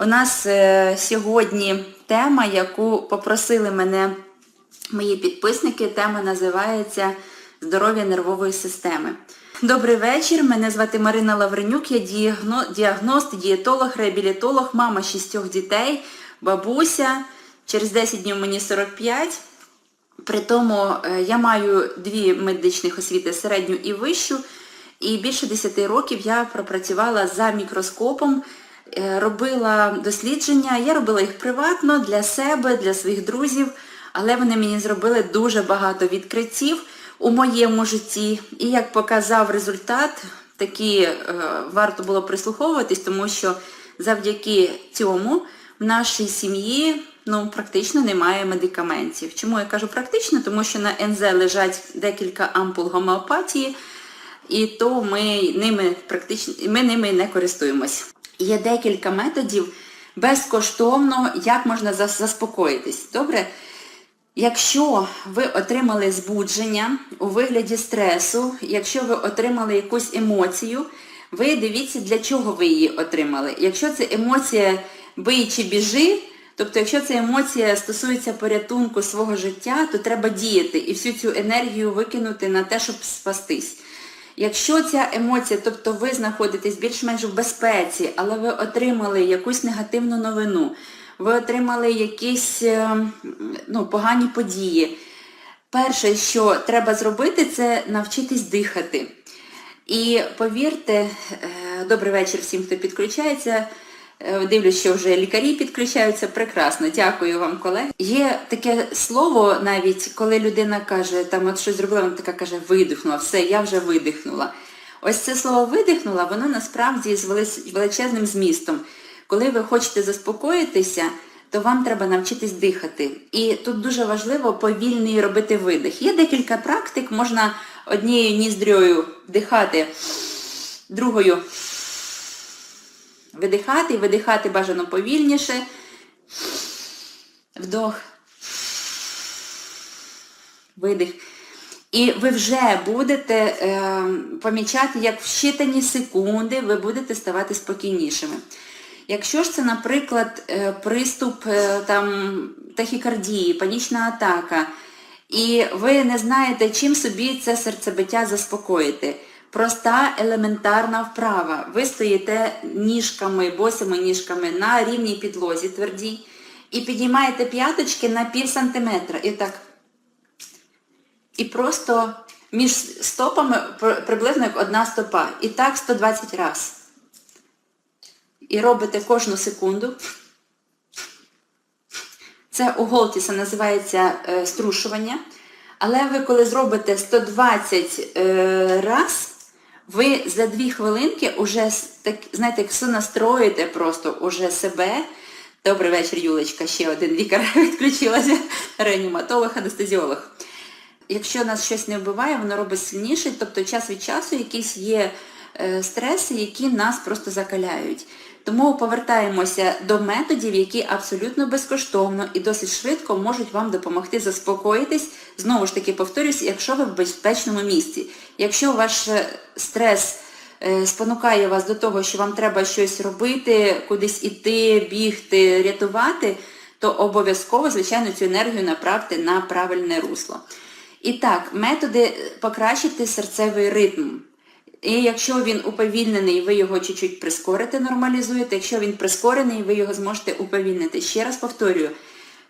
У нас е, сьогодні тема, яку попросили мене мої підписники. Тема називається Здоров'я нервової системи. Добрий вечір. Мене звати Марина Лавренюк, я діагност, дієтолог, реабілітолог, мама шістьох дітей, бабуся. Через 10 днів мені 45. При тому е, я маю дві медичних освіти, середню і вищу, і більше 10 років я пропрацювала за мікроскопом, робила дослідження, я робила їх приватно для себе, для своїх друзів, але вони мені зробили дуже багато відкриттів у моєму житті. І як показав результат, такі е, варто було прислуховуватись, тому що завдяки цьому в нашій сім'ї ну, практично немає медикаментів. Чому я кажу практично? Тому що на НЗ лежать декілька ампул гомеопатії, і то ми ними практично ми ними не користуємось. Є декілька методів безкоштовно, як можна заспокоїтись. Добре? Якщо ви отримали збудження у вигляді стресу, якщо ви отримали якусь емоцію, ви дивіться, для чого ви її отримали. Якщо це емоція бий чи біжи, тобто якщо ця емоція стосується порятунку свого життя, то треба діяти і всю цю енергію викинути на те, щоб спастись. Якщо ця емоція, тобто ви знаходитесь більш-менш в безпеці, але ви отримали якусь негативну новину, ви отримали якісь е, ну, погані події. Перше, що треба зробити, це навчитись дихати. І повірте, е, добрий вечір всім, хто підключається. Е, Дивлюсь, що вже лікарі підключаються. Прекрасно, дякую вам, колеги. Є таке слово навіть, коли людина каже, там от щось зробила, вона така каже, видихнула, все, я вже видихнула. Ось це слово видихнула, воно насправді з величезним змістом. Коли ви хочете заспокоїтися, то вам треба навчитись дихати. І тут дуже важливо повільний робити видих. Є декілька практик, можна однією ніздрьою вдихати, другою видихати видихати бажано повільніше. Вдох. Видих. І ви вже будете е, помічати, як в щитані секунди ви будете ставати спокійнішими. Якщо ж це, наприклад, е, приступ е, там, тахікардії, панічна атака, і ви не знаєте, чим собі це серцебиття заспокоїти. Проста елементарна вправа. Ви стоїте ніжками, босими ніжками на рівній підлозі твердій і підіймаєте п'яточки на пів сантиметра. І так. І просто між стопами приблизно як одна стопа. І так 120 разів. І робите кожну секунду. Це у Голтіса називається е, струшування. Але ви коли зробите 120 е, раз, ви за дві хвилинки вже, знаєте, як сонастроїте просто уже себе. Добрий вечір, Юлечка, ще один лікар відключилася, реаніматолог, анестезіолог. Якщо нас щось не вбиває, воно робить сильніше, тобто час від часу якісь є е, стреси, які нас просто закаляють. Тому повертаємося до методів, які абсолютно безкоштовно і досить швидко можуть вам допомогти заспокоїтись. Знову ж таки, повторюсь, якщо ви в безпечному місці. Якщо ваш е, стрес е, спонукає вас до того, що вам треба щось робити, кудись іти, бігти, рятувати, то обов'язково, звичайно, цю енергію направте на правильне русло. І так, методи покращити серцевий ритм. І якщо він уповільнений, ви його чуть-чуть прискорите, нормалізуєте. Якщо він прискорений, ви його зможете уповільнити. Ще раз повторюю,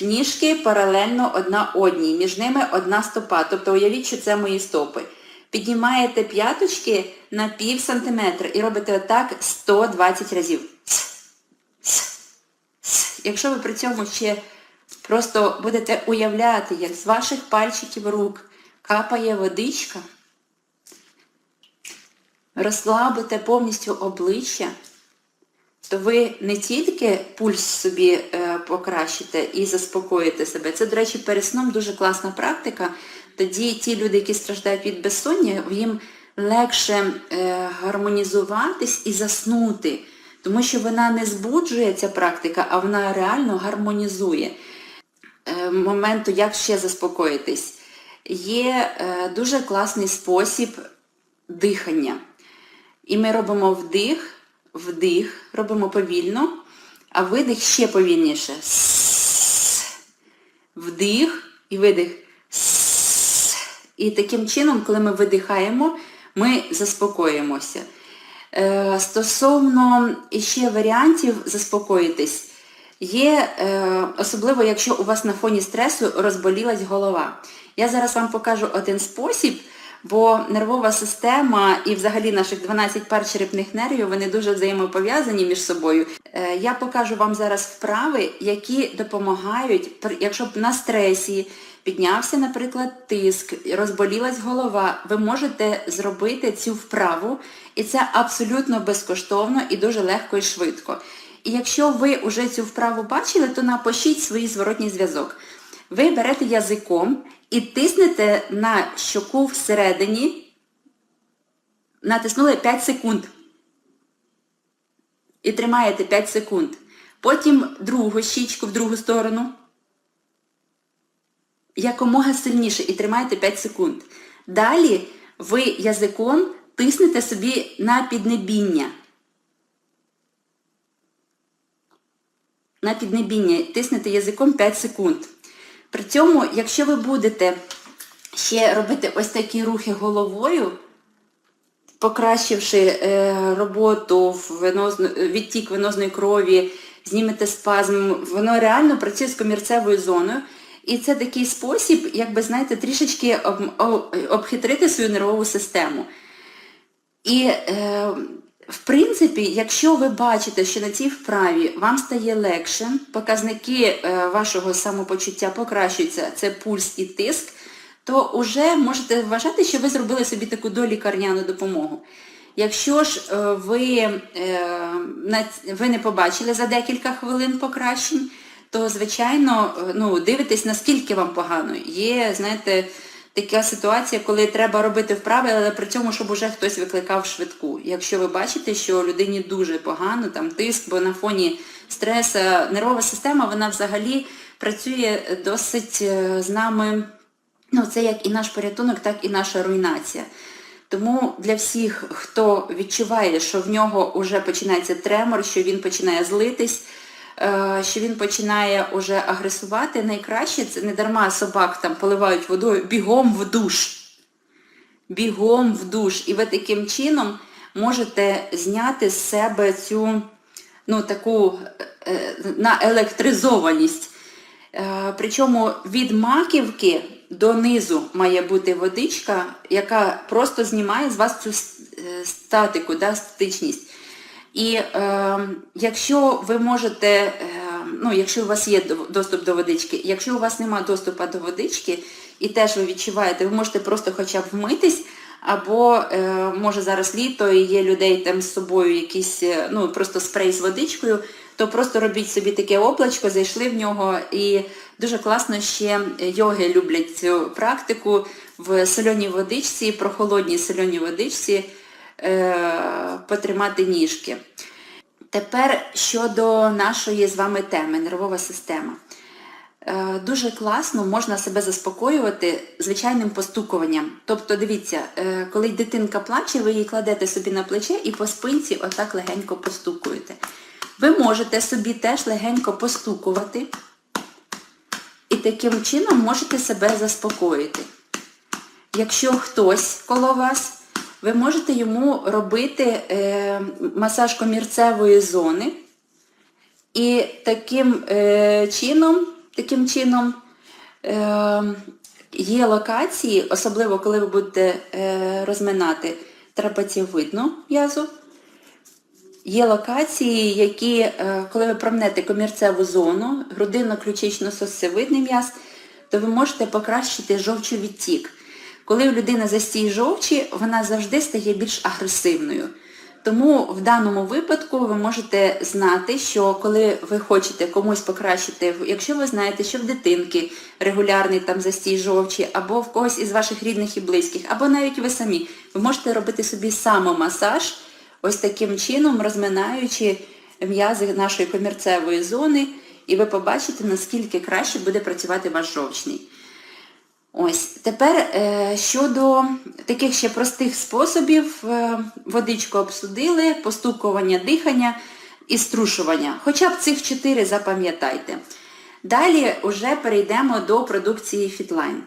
ніжки паралельно одна одній, між ними одна стопа. Тобто уявіть, що це мої стопи. Піднімаєте п'яточки на пів сантиметра і робите отак 120 разів. Якщо ви при цьому ще просто будете уявляти, як з ваших пальчиків рук капає водичка, розслабите повністю обличчя, то ви не тільки пульс собі е, покращите і заспокоїте себе. Це, до речі, перед сном дуже класна практика. Тоді ті люди, які страждають від безсоння, їм легше е, гармонізуватись і заснути. Тому що вона не збуджує ця практика, а вона реально гармонізує е, моменту, як ще заспокоїтись. Є дуже класний спосіб дихання. І ми робимо вдих, вдих, робимо повільно, а видих ще повільніше. Вдих і видих. І таким чином, коли ми видихаємо, ми заспокоїмося. Е, Стосовно іще варіантів заспокоїтись, є, е, особливо якщо у вас на фоні стресу розболілась голова. Я зараз вам покажу один спосіб, бо нервова система і взагалі наших 12 пар черепних нервів, вони дуже взаємопов'язані між собою. Е, Я покажу вам зараз вправи, які допомагають, якщо на стресі піднявся, наприклад, тиск, розболілась голова, ви можете зробити цю вправу, і це абсолютно безкоштовно і дуже легко і швидко. І якщо ви вже цю вправу бачили, то напишіть свій зворотній зв'язок. Ви берете язиком і тиснете на щоку всередині, натиснули 5 секунд. І тримаєте 5 секунд. Потім другу щічку в другу сторону. Якомога сильніше і тримаєте 5 секунд. Далі ви язиком тиснете собі на піднебіння. На піднебіння тиснете язиком 5 секунд. При цьому, якщо ви будете ще робити ось такі рухи головою, покращивши е, роботу венозну, відтік венозної крові, знімете спазм, воно реально працює з комірцевою зоною. І це такий спосіб, як би знаєте, трішечки об, об- обхитрити свою нервову систему. І е, в принципі, якщо ви бачите, що на цій вправі вам стає легше, показники е, вашого самопочуття покращуються, це пульс і тиск, то вже можете вважати, що ви зробили собі таку долікарняну допомогу. Якщо ж е, ви, е, ви не побачили за декілька хвилин покращень, то, звичайно, ну, дивитесь, наскільки вам погано. Є, знаєте, така ситуація, коли треба робити вправи, але при цьому, щоб уже хтось викликав швидку. Якщо ви бачите, що людині дуже погано, там тиск, бо на фоні стресу, нервова система, вона взагалі працює досить е, з нами, ну це як і наш порятунок, так і наша руйнація. Тому для всіх, хто відчуває, що в нього вже починається тремор, що він починає злитись, що він починає уже агресувати, найкраще це не дарма собак там поливають водою бігом в душ. Бігом в душ. І ви таким чином можете зняти з себе цю ну, таку е, наелектризованість. Е, Причому від маківки до низу має бути водичка, яка просто знімає з вас цю е, статику, да, статичність. І е, якщо ви можете, е, ну, якщо у вас є доступ до водички, якщо у вас немає доступу до водички, і теж ви відчуваєте, ви можете просто хоча б вмитись, або е, може зараз літо і є людей там з собою якийсь, е, ну просто спрей з водичкою, то просто робіть собі таке облачко, зайшли в нього. І дуже класно ще йоги люблять цю практику в соленій водичці, прохолодній соленій водичці потримати ніжки. Тепер щодо нашої з вами теми нервова система. Е, Дуже класно можна себе заспокоювати звичайним постукуванням. Тобто, дивіться, е, коли дитинка плаче, ви її кладете собі на плече і по спинці отак легенько постукуєте. Ви можете собі теж легенько постукувати і таким чином можете себе заспокоїти. Якщо хтось коло вас, ви можете йому робити е, масаж комірцевої зони. І таким е, чином, таким чином е, є локації, особливо коли ви будете е, розминати трапеціовидну м'язу, Є локації, які, е, коли ви промнете комірцеву зону, грудинно-ключично-сосцевидний м'яз, то ви можете покращити жовчовідтік. Коли у людини застій жовчі, вона завжди стає більш агресивною. Тому в даному випадку ви можете знати, що коли ви хочете комусь покращити, якщо ви знаєте, що в дитинки регулярний там застій жовчі, або в когось із ваших рідних і близьких, або навіть ви самі, ви можете робити собі самомасаж, ось таким чином розминаючи м'язи нашої комірцевої зони, і ви побачите, наскільки краще буде працювати ваш жовчний. Ось, тепер е, щодо таких ще простих способів, е, водичку обсудили, постукування дихання. і струшування. Хоча б цих чотири запам'ятайте. Далі вже перейдемо до продукції Fitline.